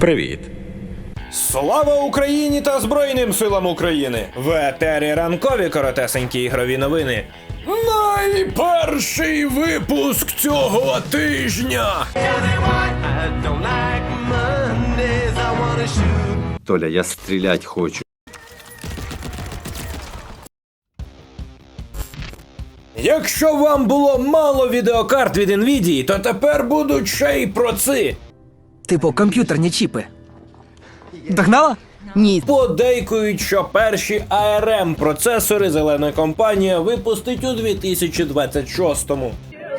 Привіт. Слава Україні та Збройним силам України! В етері ранкові коротесенькі ігрові новини. Найперший випуск цього тижня. Толя, я стрілять хочу. Якщо вам було мало відеокарт від Nvidia, то тепер будуть ще й проци. Типу комп'ютерні чіпи. Догнала? Ні. Подейкують, що перші ARM процесори зелена компанія випустить у 2026-му.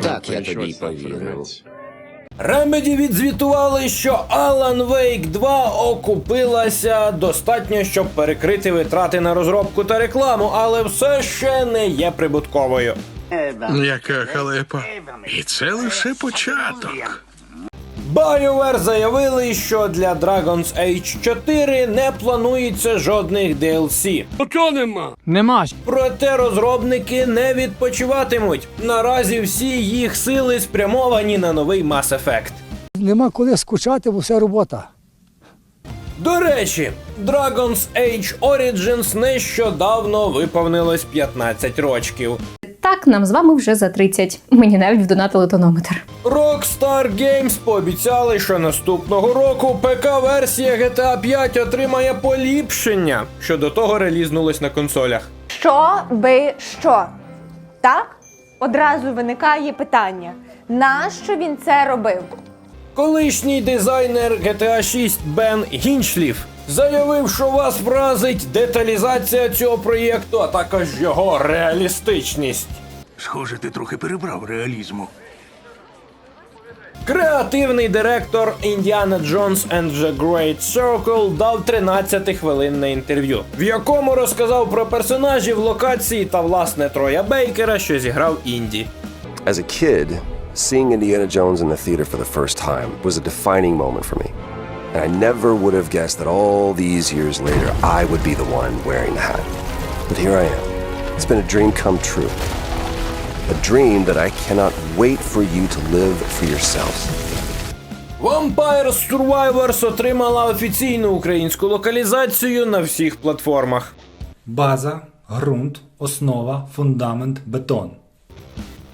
Так, я тобі повірив. Remedy відзвітували, що Alan Wake 2 окупилася достатньо, щоб перекрити витрати на розробку та рекламу, але все ще не є прибутковою. Яка халепа. І це лише початок. BioWare заявили, що для Dragon's Age 4 не планується жодних DLC. Нема ж. Проте розробники не відпочиватимуть. Наразі всі їх сили спрямовані на новий Mass Effect. Нема коли скучати, бо все робота. До речі, Dragon's Age Origins нещодавно виповнилось 15 рочків. Так, нам з вами вже за 30. Мені навіть вдонатили тонометр. Rockstar Games пообіцяли, що наступного року ПК-версія GTA 5 отримає поліпшення, що до того релізнулось на консолях. Що би що? Так? Одразу виникає питання: нащо він це робив? Колишній дизайнер GTA 6 Бен Гінчліф заявив, що вас вразить деталізація цього проєкту, а також його реалістичність. Схоже, ти трохи перебрав реалізму. Креативний директор Indiana Jones and the Great Circle дав 13-хвилинне інтерв'ю, в якому розказав про персонажів, локації та власне Троя Бейкера, що зіграв Інді. As a kid, seeing Indiana Jones in the theater for the first time was a defining moment for me. And I never would have guessed that all these years later I would be the one wearing the hat. But here I am. It's been a dream come true. A dream that I cannot wait for you to live for yourselves. Vampire Survivors отримала офіційну українську локалізацію на всіх платформах. База, ґрунт, основа, фундамент, бетон.